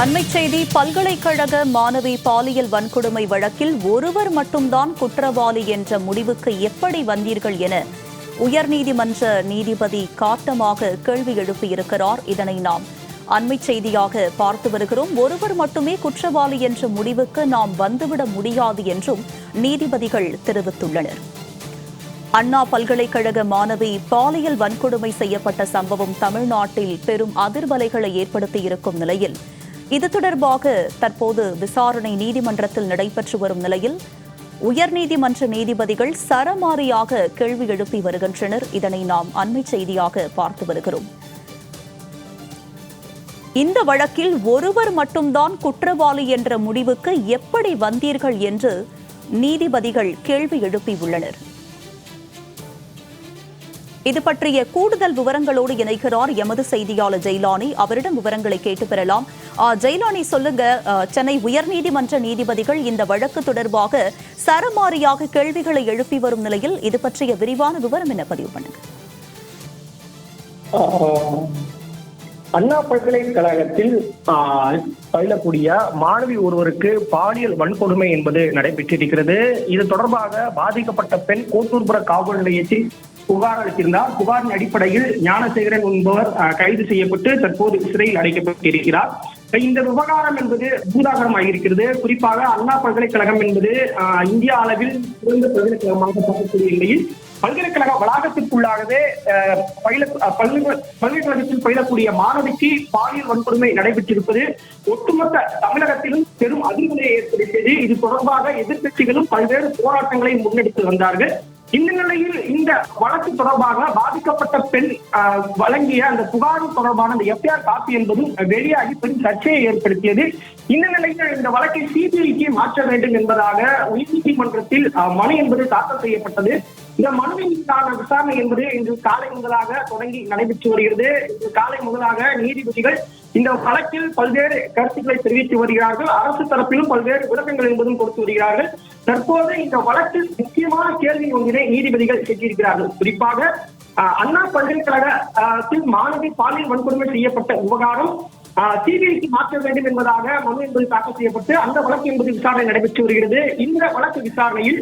அண்மை செய்தி பல்கலைக்கழக மாணவி பாலியல் வன்கொடுமை வழக்கில் ஒருவர் மட்டும்தான் குற்றவாளி என்ற முடிவுக்கு எப்படி வந்தீர்கள் என உயர்நீதிமன்ற நீதிபதி காட்டமாக கேள்வி எழுப்பியிருக்கிறார். இதனை நாம் அண்மை செய்தியாக பார்த்து வருகிறோம். ஒருவர் மட்டுமே குற்றவாளி என்ற முடிவுக்கு நாம் வந்துவிட முடியாது என்றும் நீதிபதிகள் தெரிவித்துள்ளனர். அண்ணா பல்கலைக்கழக மாணவி பாலியல் வன்கொடுமை செய்யப்பட்ட சம்பவம் தமிழ்நாட்டில் பெரும் அதிர்வலைகளை ஏற்படுத்தியிருக்கும் நிலையில் இது தொடர்பாக தற்போது விசாரணை நீதிமன்றத்தில் நடைபெற்று வரும் நிலையில் உயர்நீதிமன்ற நீதிபதிகள் சரமாரியாக கேள்வி எழுப்பி வருகின்றனர். இதனை நாம் அண்மை செய்தியாக பார்த்து வருகிறோம். இந்த வழக்கில் ஒருவர் மட்டும்தான் குற்றவாளி என்ற முடிவுக்கு எப்படி வந்தீர்கள் என்று நீதிபதிகள் கேள்வி எழுப்பியுள்ளனர் இது பற்றிய கூடுதல் விவரங்களோடு இணைக்கிறார் எமது செய்தியாளர் ஜெயிலானி. அவரிடம் விவரங்களை கேட்டு பெறலாம். ஜெயலானி சொல்லுங்க. சென்னை உயர்நீதிமன்ற நீதிபதிகள் இந்த வழக்கு தொடர்பாக சரமாரியாக கேள்விகளை எழுப்பி வரும் நிலையில் இது பற்றிய விரிவான விவரம் என்ன பதிவு பண்ணுங்க. அண்ணா பல்கலைக்கழகத்தில் பயிலக்கூடிய மாணவி ஒருவருக்கு பாலியல் வன்கொடுமை என்பது நடைபெற்றிருக்கிறது. இது தொடர்பாக பாதிக்கப்பட்ட பெண் கோட்டூர்புற காவல் நிலையத்தில் புகார் அளித்திருந்தார். புகாரின் அடிப்படையில் ஞானசேகரன் என்பவர் கைது செய்யப்பட்டு தற்போது சிறையில் அடைக்கப்பட்டிருக்கிறார். இந்த விவகாரம் என்பது பூதாகரமாக இருக்கிறது. குறிப்பாக அண்ணா பல்கலைக்கழகம் என்பது இந்தியா இந்திய அளவில் சிறந்த பல்கலைக்கழகமாக பார்க்கக்கூடிய நிலையில் பல்கலைக்கழக வளாகத்திற்குள்ளாகவே பயில பல்கலைக்கழகத்தில் பயிலக்கூடிய மாணவிக்கு பாலியல் வன்கொடுமை நடைபெற்றிருப்பது ஒட்டுமொத்த தமிழகத்திலும் பெரும் அதிர்வலையை ஏற்படுத்தியது. இது தொடர்பாக எதிர்க்கட்சிகளும் பல்வேறு போராட்டங்களை முன்னெடுத்து வந்தார்கள். இந்த நிலையில் இந்த வழக்கு தொடர்பாக பாதிக்கப்பட்ட பெண் வழங்கிய அந்த புகார் தொடர்பான அந்த எஃப்ஐஆர் காப்பி என்பதும் வெளியாகி பெரும் சர்ச்சையை ஏற்படுத்தியது. இந்த நிலையில் இந்த வழக்கை சிபிஐக்கு மாற்ற வேண்டும் என்பதாக உயர்நீதிமன்றத்தில் மனு என்பது தாக்கல் செய்யப்பட்டது. இந்த மனுவின் மீதான விசாரணை என்பது இன்று காலை முதலாக தொடங்கி நடைபெற்று வருகிறது. இன்று காலை முதலாக நீதிபதிகள் இந்த வழக்கில் பல்வேறு கருத்துக்களை தெரிவித்து வருகிறார்கள். அரசு தரப்பிலும் பல்வேறு விளக்கங்கள் என்பதும் கொடுத்து வருகிறார்கள். தற்போது இந்த வழக்கில் முக்கியமான கேள்வி ஒன்றினை நீதிபதிகள் கேட்டிருக்கிறார்கள். குறிப்பாக அஹ், அண்ணா பல்கலைக்கழகத்தில் மாணவி பாலியல் வன்கொடுமை செய்யப்பட்ட விவகாரம் சிபிஐக்கு மாற்ற வேண்டும் என்பதாக மனு என்பது தாக்கல் செய்யப்பட்டு அந்த வழக்கு என்பது விசாரணை நடைபெற்று வருகிறது. இந்த வழக்கு விசாரணையில்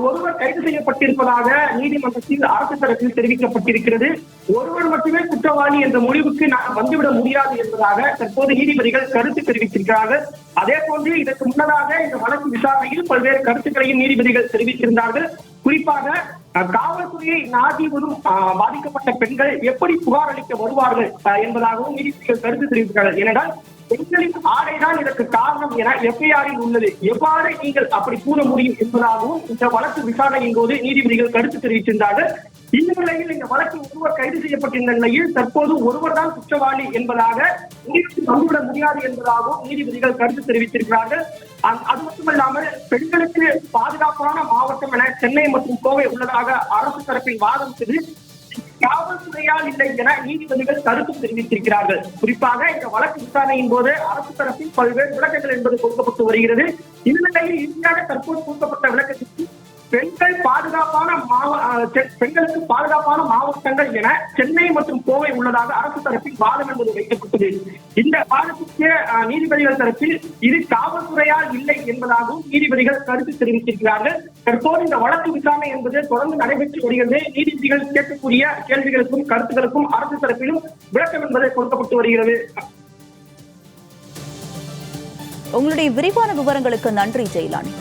ஒருவர் கைது செய்யப்பட்டிருப்பதாக நீதிமன்றத்தில் அரசு தரப்பில் தெரிவிக்கப்பட்டிருக்கிறது. ஒருவர் மட்டுமே குற்றவாளி என்ற முடிவுக்கு நாம் வந்துவிட முடியாது என்பதாக தற்போது நீதிபதிகள் கருத்து தெரிவித்திருக்கிறார்கள். அதே போன்று இதற்கு முன்னதாக இந்த வழக்கு விசாரணையில் பல்வேறு கருத்துக்களையும் நீதிபதிகள் தெரிவித்திருந்தார்கள். குறிப்பாக அஹ், காவல்துறையை நாடி வரும் ஆஹ், பாதிக்கப்பட்ட பெண்கள் எப்படி புகார் அளிக்க வருவார்கள் என்பதாகவும் நீதிபதிகள் கருத்து தெரிவித்தார்கள் ஏனென்றால் பெண்களின் ஆடைதான் இதற்கு காரணம் என எஃப்ஐஆரில் உள்ளது. எவ்வாறு நீங்கள் அப்படி கூற முடியும் என்பதாகவும் இந்த வழக்கு விசாரணையின் போது நீதிபதிகள் கருத்து தெரிவித்திருந்தார்கள். இந்த நிலையில் இந்த வழக்கு ஒருவர் கைது செய்யப்பட்டிருந்த நிலையில் தற்போது ஒருவர் தான் குற்றவாளி என்பதாக முடிவுக்கு வந்துவிட முடியாது என்பதாகவும் நீதிபதிகள் கருத்து தெரிவித்திருக்கிறார்கள். அது மட்டுமல்லாமல் பெண்களுக்கு பாதுகாப்பான மாவட்டம் என சென்னை மற்றும் கோவை உள்ளதாக அரசு தரப்பில் வாதம் செய்து காவல்துறையால் இல்லை என நீதிபதிகள் கருத்து தெரிவித்திருக்கிறார்கள். குறிப்பாக இந்த வழக்கு விசாரணையின் போது அரசு தரப்பில் பல்வேறு விளக்கங்கள் என்பது கொடுக்கப்பட்டு வருகிறது. இந்நிலையில் இறுதியாக தற்போது கொடுக்கப்பட்ட விளக்கத்திற்கு பெண்கள் பாதுகாப்பான மாவ பெண்களுக்கு பாதுகாப்பான மாவட்டங்கள் என சென்னை மற்றும் கோவை உள்ளதாக அரசு தரப்பில் வாதம் என்பது வைக்கப்பட்டது. இந்த வாதத்திற்கு நீதிபதிகள் தரப்பில் இது காவல்துறையால் இல்லை என்பதாகவும் நீதிபதிகள் கருத்து தெரிவித்திருக்கிறார்கள். தற்போது இந்த வழக்கு விசாரணை என்பது தொடர்ந்து நடைபெற்று வருகிறது. நீதிபதிகள் கேட்கக்கூடிய கேள்விகளுக்கும் கருத்துக்களுக்கும் அரசு தரப்பிலும் விளக்கம் என்பது கொடுக்கப்பட்டு வருகிறது. உங்களுடைய விரிவான விவரங்களுக்கு நன்றி ஜெயலானி.